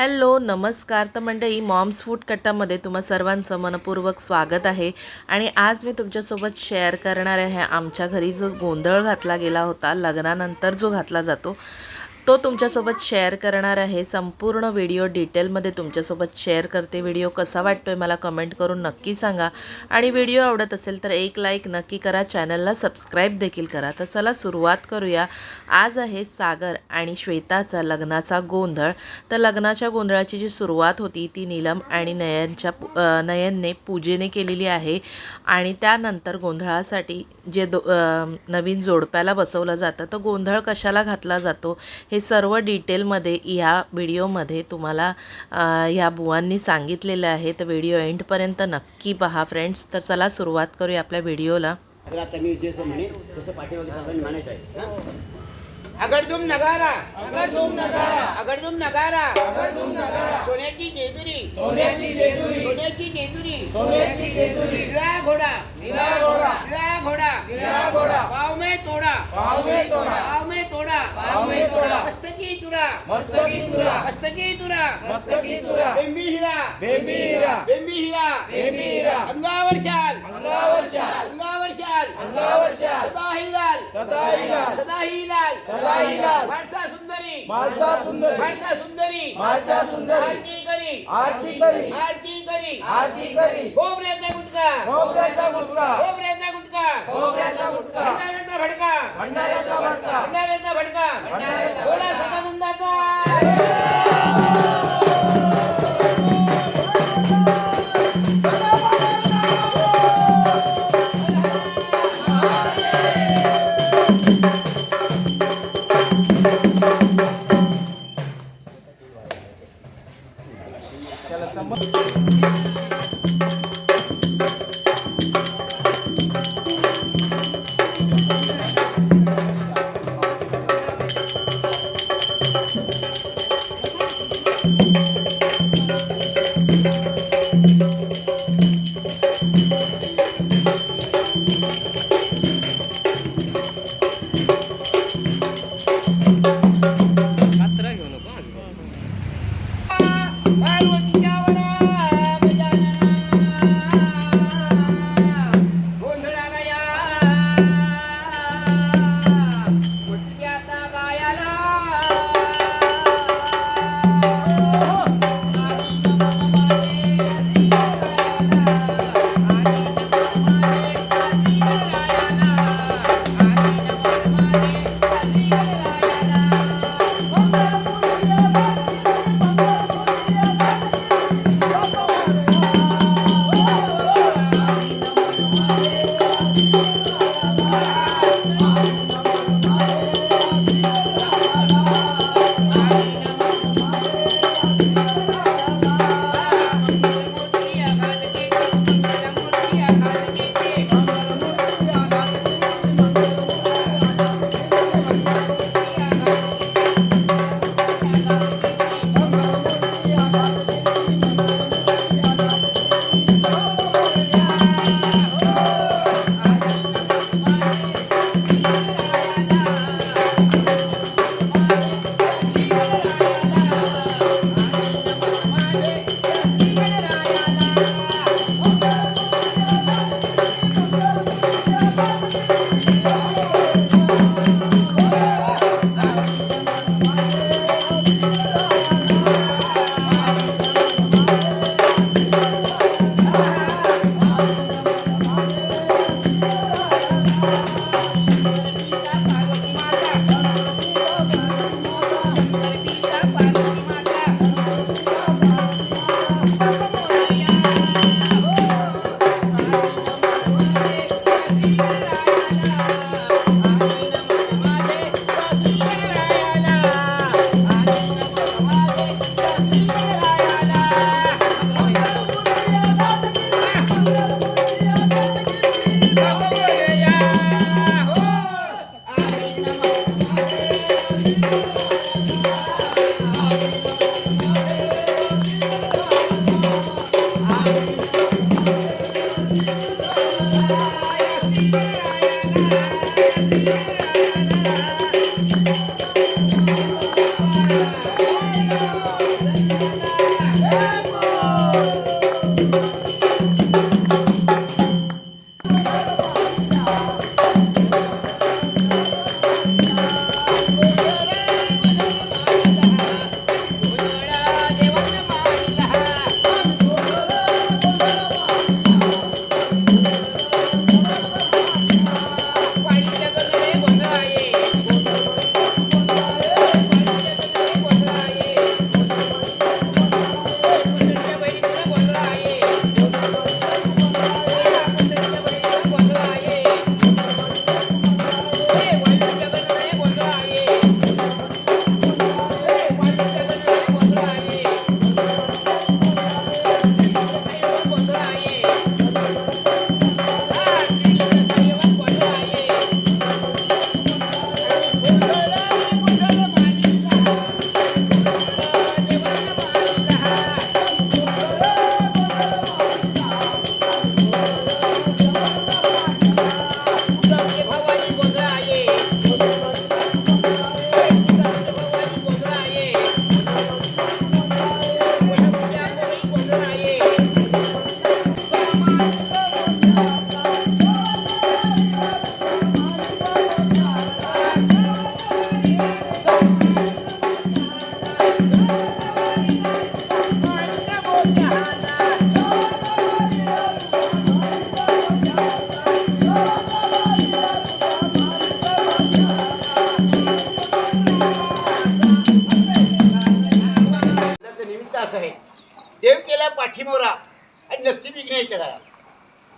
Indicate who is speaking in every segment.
Speaker 1: Hello नमस्कार. तर मंडळी मॉम्स फूड कट्टामध्ये तुम्हा सर्वांचं मनपूर्वक स्वागत आहे. आणि आज मी तुमच्यासोबत शेअर करणार आहे आमच्या घरी जो गोंधळ घातला गेला होता लग्नानंतर जो घातला जातो तो तुमच्यासोबत शेअर करणार आहे. संपूर्ण व्हिडिओ डिटेलमध्ये तुमच्यासोबत शेअर करते. व्हिडिओ कसा वाटतोय मला कमेंट करून नक्की सांगा. आणि व्हिडिओ आवडत असेल तर एक लाईक नक्की करा. चॅनलला सबस्क्राईब देखील करा. तर चला सुरुवात करूया. आज आहे सागर आणि श्वेताचा लग्नाचा गोंधळ. तर लग्नाच्या गोंधळाची जी सुरुवात होती ती नीलम आणि नयनच्या नयनने पूजेने केलेली आहे. आणि त्यानंतर गोंधळासाठी जे दो नवीन जोडप्याला बसवलं जातं तर गोंधळ कशाला घातला जातो हे सर्व डिटेलमध्ये ह्या व्हिडिओमध्ये तुम्हाला ह्या बुवांनी सांगितलेलं आहे. तर व्हिडिओ एंडपर्यंत नक्की पहा फ्रेंड्स. तर चला सुरुवात करूया आपल्या व्हिडिओला.
Speaker 2: आता मी जे तसं पाठीमागे सर्वांनी म्हणायचं आहे. हा? अगडदुम नगारा. अगडदुम नगारा. अगडदुम नगारा. अगडदुम नगारा. सोन्याची जेजुरी.
Speaker 3: सोन्याची जेजुरी.
Speaker 2: सोन्याची जेजुरी.
Speaker 3: सोन्याची जेजुरी.
Speaker 2: निळा घोडा.
Speaker 3: निळा घोडा.
Speaker 2: निळा घोडा.
Speaker 3: निळा घोडा.
Speaker 2: पाव में तोडा.
Speaker 3: पाव में तोडा.
Speaker 2: पाव में तोडा.
Speaker 3: पाव में तोडा.
Speaker 2: मस्तकी तुरा.
Speaker 3: मस्तकी तुरा.
Speaker 2: मस्तकी तुरा.
Speaker 3: मस्तकी तुरा.
Speaker 2: बेंबी हिरा.
Speaker 3: बेंबी हिरा.
Speaker 2: बेंबी हिरा.
Speaker 3: बेंबी हिरा.
Speaker 2: अंगावर शाल.
Speaker 3: अंगावर शाल.
Speaker 2: अंगावर सदाही लाल
Speaker 3: सदाही लाल
Speaker 2: माणसा सुंदरी.
Speaker 3: सुंदरी.
Speaker 2: माणसा सुंदरी.
Speaker 3: सुंदरी.
Speaker 2: आरती करी.
Speaker 3: आरती करी.
Speaker 2: आरती करी.
Speaker 3: आरती करी.
Speaker 2: खोबऱ्याचा गुटका
Speaker 3: खोबऱ्याचा गुटका
Speaker 2: खोबऱ्याचा गुटका
Speaker 3: खोबऱ्याचा गुटका
Speaker 2: भंडाऱ्याचा भडका.
Speaker 3: भंडाऱ्याचा भडका.
Speaker 2: भंडाऱ्याचा भडका.
Speaker 3: भंडाऱ्याचा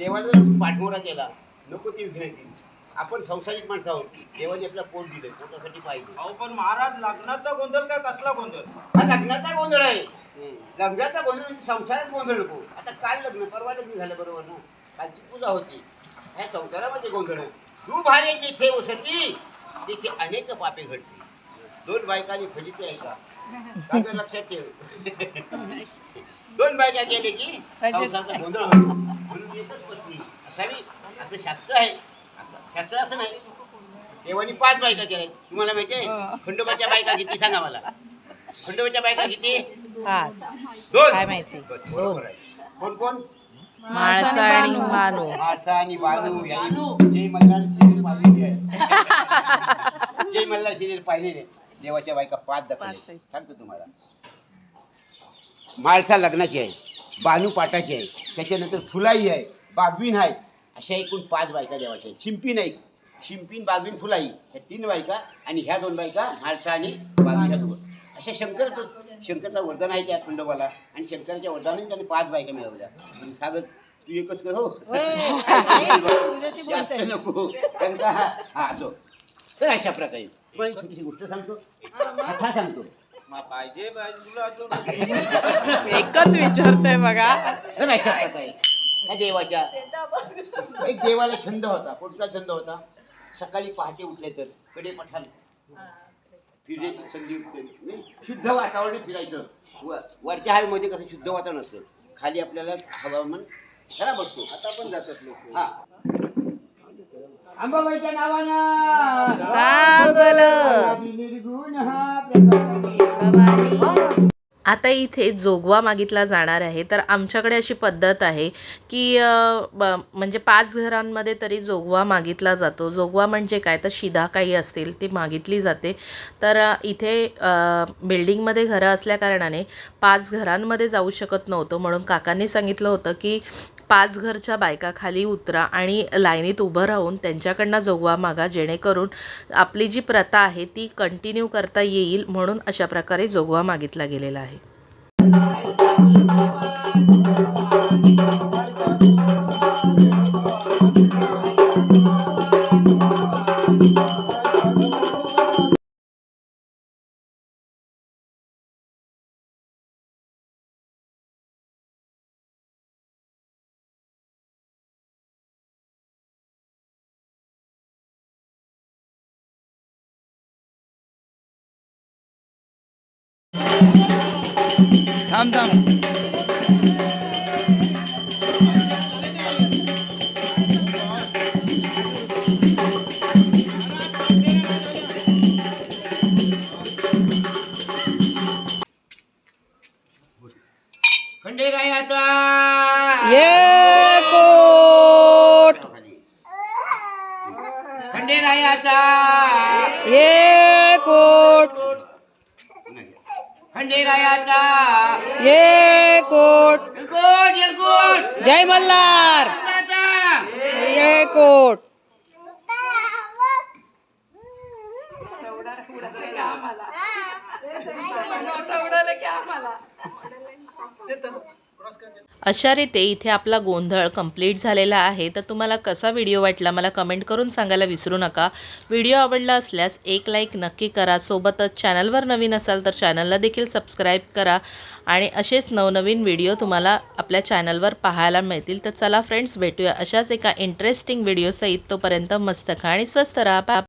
Speaker 3: देवाला जर पाठमोरा केला नको ती विघ्न आपण संसारिक माणसं आहोत देवाने आपल्याला पोट दिले पोटासाठी पाहिजे.
Speaker 4: अहो पण महाराज लग्नाचा गोंधळ काय कसला गोंधळ?
Speaker 3: हा लग्नाचा गोंधळ आहे. लग्नाचा गोंधळ म्हणजे संसारात गोंधळ नको. आता काल लग्न परवा लग्न झालं बरोबर ना? कालची पूजा होती. ह्या संसारामध्ये गोंधळ आहे. तू भारे जिथे उसती तिथे अनेक पापे घडते दोन बायकांनी फजिती आहे का? लक्षात ठेव. दोन बायका गेले की संसाराचा गोंधळ होतो. म्हणून एकच पत्नी असावी असं शास्त्र आहे. असं- शास्त्र असं नाही. देवानी पाच बायका केल्या. तुम्हाला माहिती आहे? खंडोबाच्या बायका किती? सांगा मला. खंडोबाच्या बायका किती? दोन.
Speaker 1: काय माहिती?
Speaker 3: बस, बरोबर आहे. कोण कोण?
Speaker 1: माळसा आणि मानू
Speaker 3: माळसा आणि बानू यांनी जय मल्हार सिरियल पाहिलेली आहे. जय मल्हार सिरियल पाहिलेली आहे. देवाच्या बायका पाच दाखवले सांगतो तुम्हाला. माळसा लग्नाची आहे. बानू पाटाची आहे. त्याच्यानंतर फुलाई आहे बागवीन आहे. अशा एकूण पाच बायका देवाच्या आहेत. शिंपी नाही शिंपीन बागवीन फुलाई. ह्या तीन बायका आणि ह्या दोन बायका माळसा आणि बानू ह्या दोन अशा शंकर शंकरचं वरदान आहे त्या खंडोबाला. आणि शंकराच्या वरदानाने त्याने पाच बायका मिळवल्या. म्हणजे सागर तू एकच कर हो. जास्त नको. कारण का हा हा, असो. तर अशा प्रकारे. तुम्हाला एक छोटीशी गोष्ट सांगतो. कथा सांगतो.
Speaker 4: पाहिजे पाहिजे तुला अजून
Speaker 1: एकच विचारतोय बघा.
Speaker 3: तर अशा प्रकारे या देवाच्या. एक देवाला छंद होता. कोणता छंद होता? सकाळी पहाटे उठले तर. कडे पठाण. फिरण्याची संधी नाही शुद्ध वातावरण फिरायचं. व- वरच्या हवेमध्ये कसं शुद्ध वातावरण असतं. खाली आपल्याला हवामान खराब असतो.
Speaker 4: आता पण जातात लोक.
Speaker 3: हा. अंबाबाईच्या नावानं. हा
Speaker 1: आता इथे जोगवा मागितला जाणार आहे. तर आमच्याकडे अशी पद्धत आहे की म्हणजे पाच घरांमध्ये तरी जोगवा मागितला जातो. जोगवा म्हणजे काय? तर शिदा काही असतील ती मागितली जाते. तर अ, इथे बिल्डिंगमध्ये घरं असल्याकारणाने पाच घरांमध्ये जाऊ शकत नव्हतो. म्हणून काकांनी सांगितलं होतं की पाच घरच्या बायका खाली उतरा आणि लाईनीत उभं राहून त्यांच्याकडनं जोगवा मागा जेणेकरून आपली जी प्रथा आहे ती कंटिन्यू करता येईल म्हणून अशा प्रकारे जोगवा मागितला गेलेला आहे.
Speaker 5: Tamam tamam.
Speaker 3: खंडेरायाचा
Speaker 5: ये कोट
Speaker 3: येलकोट येलकोट
Speaker 5: जय मल्हार. ये कोट
Speaker 1: अशा रीते इथे आपला गोंधळ कंप्लीट झालेला आहे. तर तुम्हाला कसा व्हिडिओ वाटला? मला कमेंट करून सांगायला विसरू नका. व्हिडिओ आवडला असल्यास एक लाईक नक्की करा. सोबतच चॅनलवर नवीन असाल तर चॅनलला देखील सबस्क्राईब करा. आणि असेच नवनवीन व्हिडिओ तुम्हाला आपल्या चॅनलवर पाहायला मिळतील. तर चला फ्रेंड्स भेटूया अशाच एका इंटरेस्टिंग व्हिडिओसहित तोपर्यंत मस्त खा आणि स्वस्त राहा.